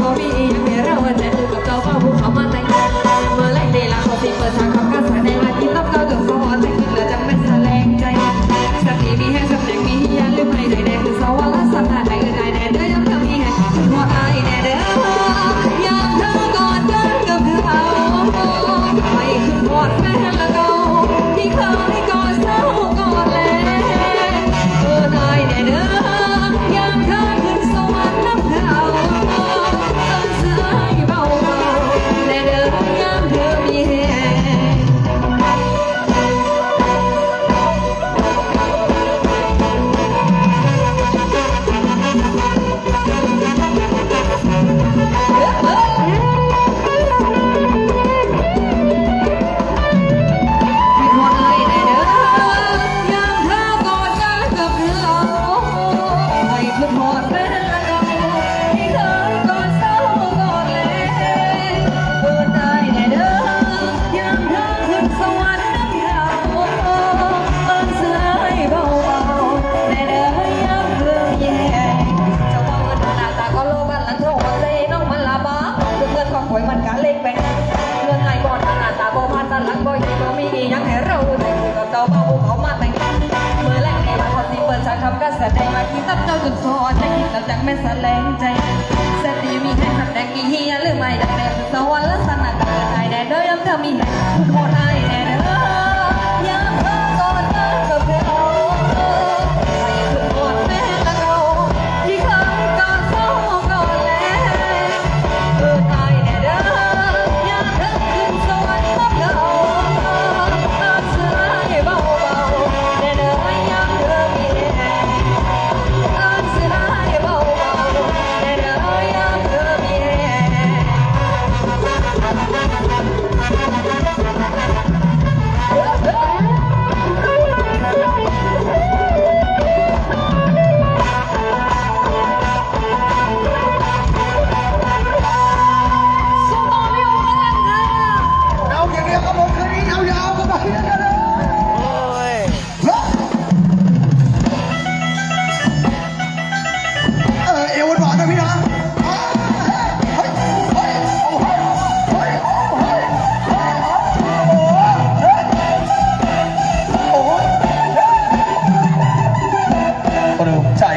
Bobby Ian. ขึ้นคอจะกินจังไม่สแลงใจสตีมีให้งขัดแดงอีเฮียหรือไม่ดังแดงสวรรค์ลักษณะกับกระจายแดงโดยยอมเธอมีแห่งโคตร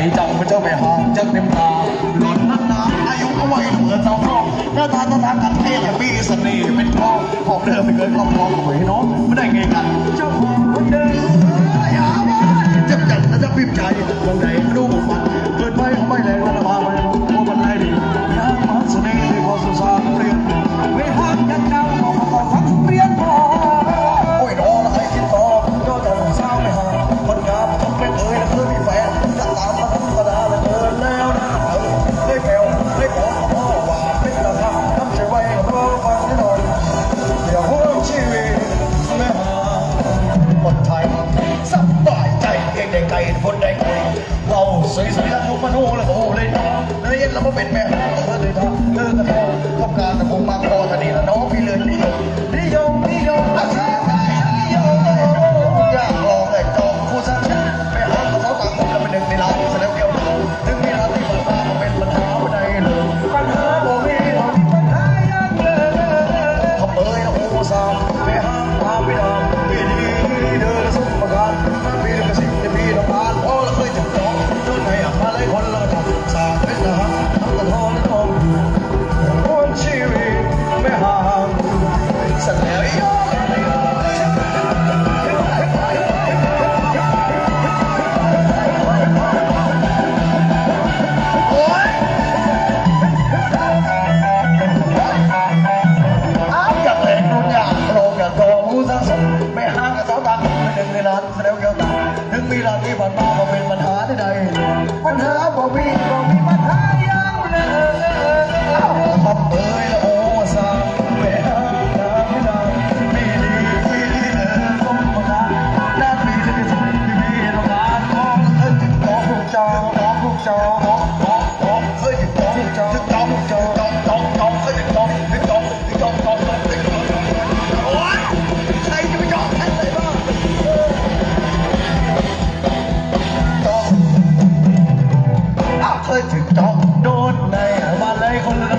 ใจจังพระเจ้าไปหางจังเต็มตาหล่นนั้นนาอายุก็วัยเหมือนเจ้าพ่อหน้าตาตาทางกันเท่มีเสน่ห์เป็นทองของเดิมไม่เคยครอบครองหวยน้องไม่ได้ไงกัน ตังค์หนึ่งในร้านแสดงเกี่ยวตันค์ถึงมีร้านที่ผ่านมาก็เป็นปัญหาใดๆปัญหาบ่มีบ่มีปัน Oh.